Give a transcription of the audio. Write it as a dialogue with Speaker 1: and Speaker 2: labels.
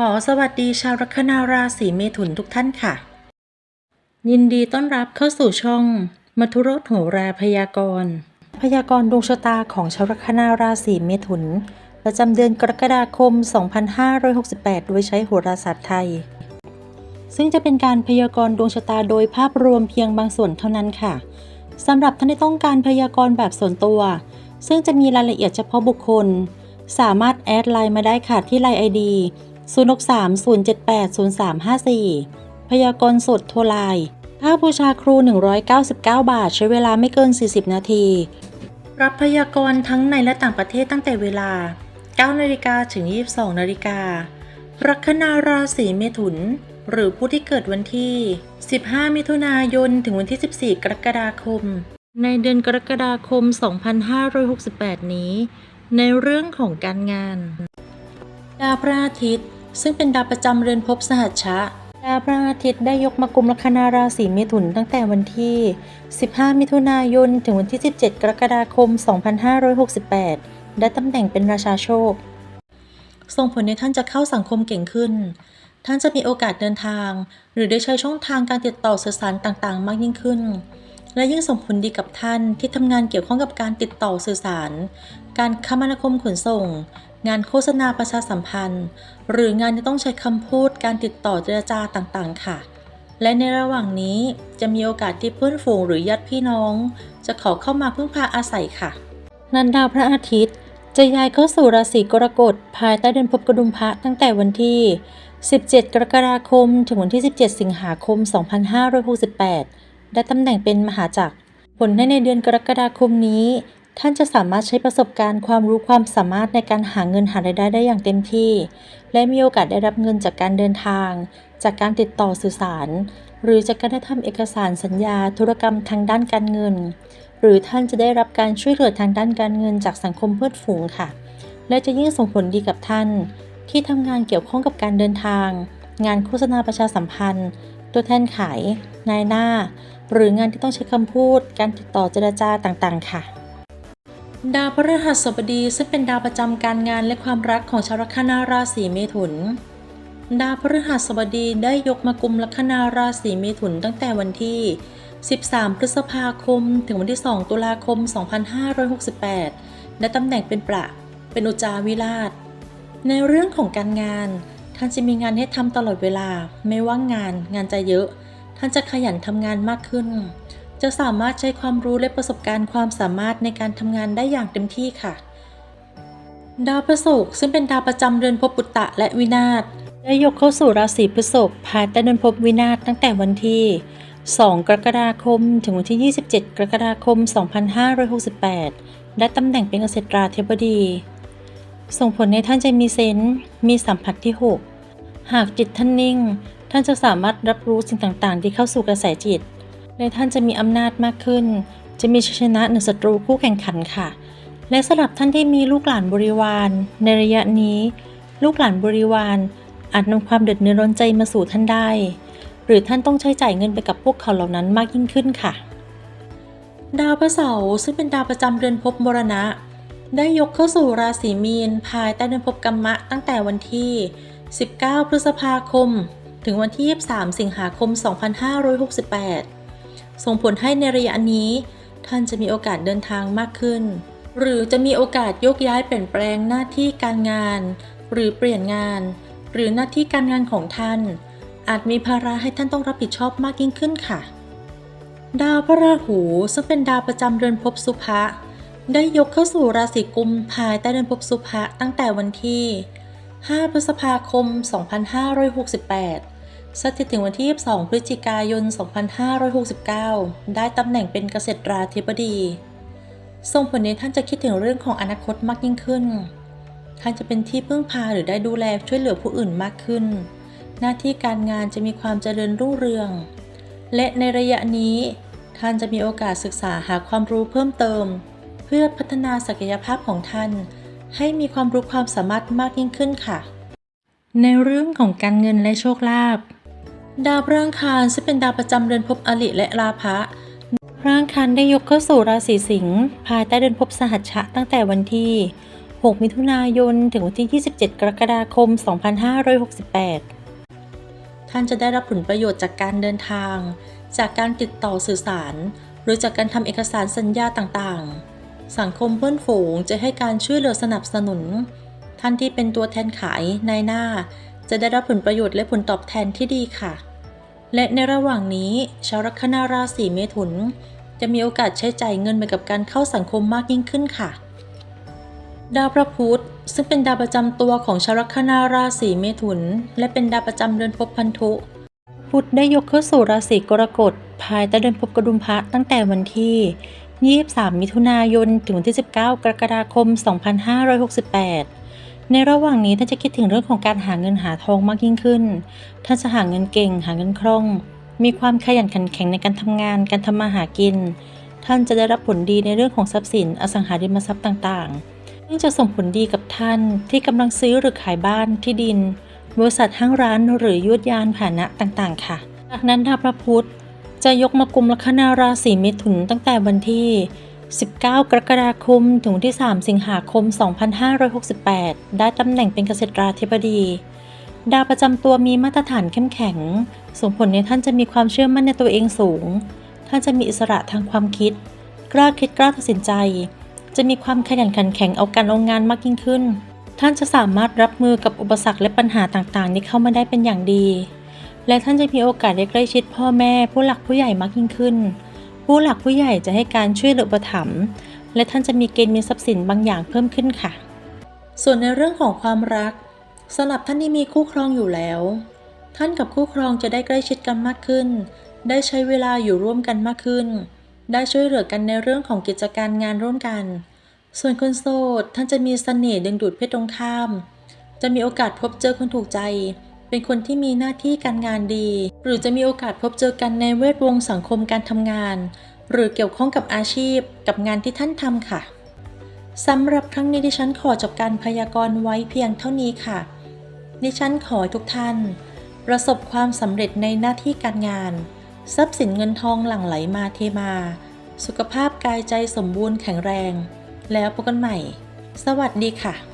Speaker 1: ขอสวัสดีชาวลัคนาราศีเมถุนทุกท่านค่ะ ยินดีต้อนรับเข้าสู่ช่องมัทุรสโหราพยากรณ์ พยากรณ์ดวงชะตาของชาวลัคนาราศีเมถุน ประจำเดือนกรกฎาคม 2568 โดยใช้โหราศาสตร์ไทย ซึ่งจะเป็นการพยากรณ์ดวงชะตาโดยภาพรวมเพียงบางส่วนเท่านั้นค่ะสำหรับท่านที่ต้องการพยากรณ์แบบส่วนตัว ซึ่งจะมีรายละเอียดเฉพาะบุคคล สามารถแอดไลน์มาได้ค่ะที่ไลน์ ID 0630780354 พยากรณ์สดโทรไลน์ค่าบูชาครู 199 บาท ใช้เวลาไม่เกิน 40 นาที รับพยากรณ์ทั้งในและต่างประเทศตั้งแต่เวลา 9 นาฬิกาถึง 22 นาฬิกาลัคนาราศีเมถุน หรือผู้ที่เกิดวันที่ 15 มิถุนายน ถึงวันที่ 14 กรกฎาคม ในเดือนกรกฎาคม 2568 นี้ ในเรื่องของการงาน ดาวพระอาทิตย์ ซึ่งเป็นดาวประจำเรือนภพสหัชชะดาวพระอาทิตย์ได้ยกมากุมลัคนาราศีเมถุนตั้งแต่วันที่ 15 มิถุนายน ถึงวันที่ 17 กรกฎาคม 2568 ได้ตำแหน่งเป็นราชาโชค ส่งผลให้ท่านจะเข้าสังคมเก่งขึ้น ท่านจะมีโอกาสเดินทาง หรือได้ใช้ช่องทางการติดต่อสื่อสารต่างๆ มากยิ่งขึ้น และยิ่งส่งผลดีกับท่านที่ทำงานเกี่ยวข้องกับการติดต่อสื่อสาร การคมนาคมขนส่ง งานโฆษณาประชาสัมพันธ์ หรืองานที่ต้องใช้คำพูดการติดต่อเจรจาต่างๆ ค่ะ และในระหว่างนี้จะมีโอกาสที่เพื่อนฝูงหรือญาติพี่น้อง จะขอเข้ามาพึ่งพาอาศัยค่ะ นันดาวพระอาทิตย์ จะย้ายเข้าสู่ราศีกรกฎภายใต้เดือนภพกระดุมพระตั้งแต่วันที่ 17 กรกฎาคม ถึงวันที่ 17 สิงหาคม 2568 ได้ตำแหน่งเป็นมหาจักร ผลให้ในเดือนกรกฎาคมนี้ ท่านจะสามารถใช้ประสบการณ์ความรู้ความสามารถในการหาเงินหารายได้ได้อย่างเต็มที่ และมีโอกาสได้รับเงินจากการเดินทาง จากการติดต่อสื่อสาร หรือจากการได้ทำเอกสารสัญญาธุรกรรมทางด้านการเงิน หรือท่านจะได้รับการช่วยเหลือทางด้านการเงินจากสังคมเพื่อนฝูงค่ะ และจะยิ่งส่งผลดีกับท่าน ที่ทำงานเกี่ยวข้องกับการเดินทาง งานโฆษณาประชาสัมพันธ์ ตัวแทนขาย นายหน้า หรืองานที่ต้องใช้คำพูด การติดต่อเจรจาต่างๆ ค่ะ ดาวพฤหัสบดีซึ่งเป็นดาวประจำการงานและความรักของชาวลัคนาราศีเมถุน ดาวพฤหัสบดีได้ยกมากุมลัคนาราศีเมถุนตั้งแต่วันที่ 13 พฤษภาคม ถึงวันที่ 2 ตุลาคม 2568 และตำแหน่งเป็นประ เป็นอุจจาวิราช ในเรื่องของการงาน ท่านจะมีงานให้ทำตลอดเวลา ไม่ว่างงาน งานจะเยอะ ท่านจะขยันทำงานมากขึ้น จะสามารถใช้ความรู้และประสบการณ์ความสามารถในการทำงานได้อย่างเต็มที่ค่ะ ดาวพฤษภซึ่งเป็นดาวประจำเรือนภพปุตตะและวินาศได้ยกเข้าสู่ราศีพฤษภภายใต้เดือนภพวินาศตั้งแต่วันที่ 2 กรกฎาคม ถึงวันที่ 27 กรกฎาคม 2568และตำแหน่งเป็นเกษตราธิบดี ส่งผลให้ท่านจะมีเซนส์มีสัมผัสที่ 6 หากจิตท่านนิ่ง ท่านจะสามารถรับรู้สิ่งต่างๆ ที่เข้าสู่กระแสจิต และท่านจะมีอำนาจมากขึ้น จะมีชัยชนะเหนือศัตรูคู่แข่งขันค่ะ และสำหรับท่านที่มีลูกหลานบริวารในระยะนี้ ลูกหลานบริวารอาจนำความเดือดเนื้อร้อนใจมาสู่ท่านได้ หรือท่านต้องใช้จ่ายเงินไปกับพวกเขาเหล่านั้นมากยิ่งขึ้นค่ะ ดาวพระเสาร์ซึ่งเป็นดาวประจำเรือนภพมรณะ ได้ยกเข้าสู่ราศีมีน ภายใต้เดือนภพกรรมะตั้งแต่วันที่ 19 พฤษภาคม ถึงวันที่ 23 สิงหาคม 2568 ส่งผลให้ในระยะนี้ ท่านจะมีโอกาสเดินทางมากขึ้น หรือจะมีโอกาสโยกย้ายเปลี่ยนแปลงหน้าที่การงาน หรือเปลี่ยนงาน หรือหน้าที่การงานของท่าน อาจมีภาระให้ท่านต้องรับผิดชอบมากยิ่งขึ้นค่ะ ดาวพระราหูซึ่งเป็นดาวประจำเรือนภพสุภะ ได้ยกเข้าสู่ราศีกุมภายใต้เดือนภพสุภะตั้งแต่วันที่ 5 พฤษภาคม 2568 สถิตถึงวันที่ 22 พฤศจิกายน 2569 ได้ตำแหน่งเป็นเกษตราธิบดี ส่งผลให้ท่านจะคิดถึงเรื่องของอนาคตมากยิ่งขึ้น ท่านจะเป็นที่พึ่งพาหรือได้ดูแลช่วยเหลือผู้อื่นมากขึ้น หน้าที่การงานจะมีความเจริญรุ่งเรือง และในระยะนี้ ท่านจะมีโอกาสศึกษาหาความรู้เพิ่มเติม พื่อพัฒนาศักยภาพของท่าน ให้มีความรู้ความสามารถมากยิ่งขึ้นค่ะ ในเรื่องของการเงินและโชคลาภดาวพระอังคารซึ่งเป็นดาวประจำเรือนภพอลิและราพะพระอังคารได้ยกเข้าสู่ราศีสิงห์ภายใต้เดือนภพสหัชชะตั้งแต่วันที่ 6 มิถุนายน ถึงวันที่ 27 กรกฎาคม 2568 ท่านจะได้รับผลประโยชน์จากการเดินทาง จากการติดต่อสื่อสาร หรือจากการทำเอกสารสัญญาต่างๆ สังคมเพื่อนฝูงจะให้การช่วยเหลือสนับสนุน ท่านที่เป็นตัวแทนขายนายหน้า จะได้รับผลประโยชน์และผลตอบแทนที่ดีค่ะ และในระหว่างนี้ ชาวลัคนาราศีเมถุน จะมีโอกาสใช้จ่ายเงินไปกับการเข้าสังคมมากยิ่งขึ้นค่ะ ดาวพระพุธซึ่งเป็นดาวประจำตัวของชาวลัคนาราศีเมถุน และเป็นดาวประจำเดือนภพพันธุพุธได้ยกเข้าสู่ราศีกรกฎภายใต้เดือนภพกระดุมพระตั้งแต่วันที่ 23 มิถุนายน ถึงวันที่ 19 กรกฎาคม 2568 ในระหว่างนี้ท่านจะคิดถึงเรื่องของการหาเงินหาทองมากยิ่งขึ้น ท่านจะหาเงินเก่ง หาเงินคล่อง มีความขยันขันแข็งในการทำงาน การทำมาหากิน ท่านจะได้รับผลดีในเรื่องของทรัพย์สิน อสังหาริมทรัพย์ต่างๆ ซึ่งจะส่งผลดีกับท่านที่กำลังซื้อหรือขายบ้านที่ดิน บริษัทห้างร้านหรือยุทธยานพานะต่างๆ ค่ะ จากนั้นดาวพระพุธ จะยกมากุมลัคนาราศีเมถุนตั้งแต่วันที่ 19 กรกฎาคม ถึงวันที่ 3 สิงหาคม 2568 ได้ตำแหน่งเป็นเกษตราธิบดี ดาวประจำตัวมีมาตรฐานเข้มแข็ง ส่งผลในท่านจะมีความเชื่อมั่นในตัวเองสูง ท่านจะมีอิสระทางความคิด กล้าคิดกล้าตัดสินใจ จะมีความขยันขันแข็งเอาการเอางานมากยิ่งขึ้น ท่านจะสามารถรับมือกับอุปสรรคและปัญหาต่างๆ ที่เข้ามาได้เป็นอย่างดี และท่านจะมีโอกาสได้ใกล้ชิดพ่อแม่ ผู้หลักผู้ใหญ่มากยิ่งขึ้น ผู้หลักผู้ใหญ่จะให้การช่วยเหลืออุปถัมและท่านจะมีเกณฑ์มีทรัพย์สินบางอย่างเพิ่มขึ้นค่ะ ส่วนในเรื่องของความรักสำหรับท่านที่มีคู่ครองอยู่แล้ว ท่านกับคู่ครองจะได้ใกล้ชิดกันมากขึ้น ได้ใช้เวลาอยู่ร่วมกันมากขึ้น ได้ช่วยเหลือกันในเรื่องของกิจการงานร่วมกัน ส่วนคนโสดท่านจะมีเสน่ห์ดึงดูดเพศตรงข้าม จะมีโอกาสพบเจอคนถูกใจ เป็นคนที่มีหน้าที่การงานดี หรือจะมีโอกาสพบเจอกันในเวทวงสังคมการทำงาน หรือเกี่ยวข้องกับอาชีพกับงานที่ท่านทำค่ะสำหรับครั้งนี้ดิฉันขอจบการพยากรณ์ไว้เพียงเท่านี้ค่ะ ดิฉันขอทุกท่าน ประสบความสำเร็จในหน้าที่การงาน ทรัพย์สินเงินทองหลั่งไหลมาเทมา สุขภาพกายใจสมบูรณ์แข็งแรง แล้วพบกันใหม่ สวัสดีค่ะ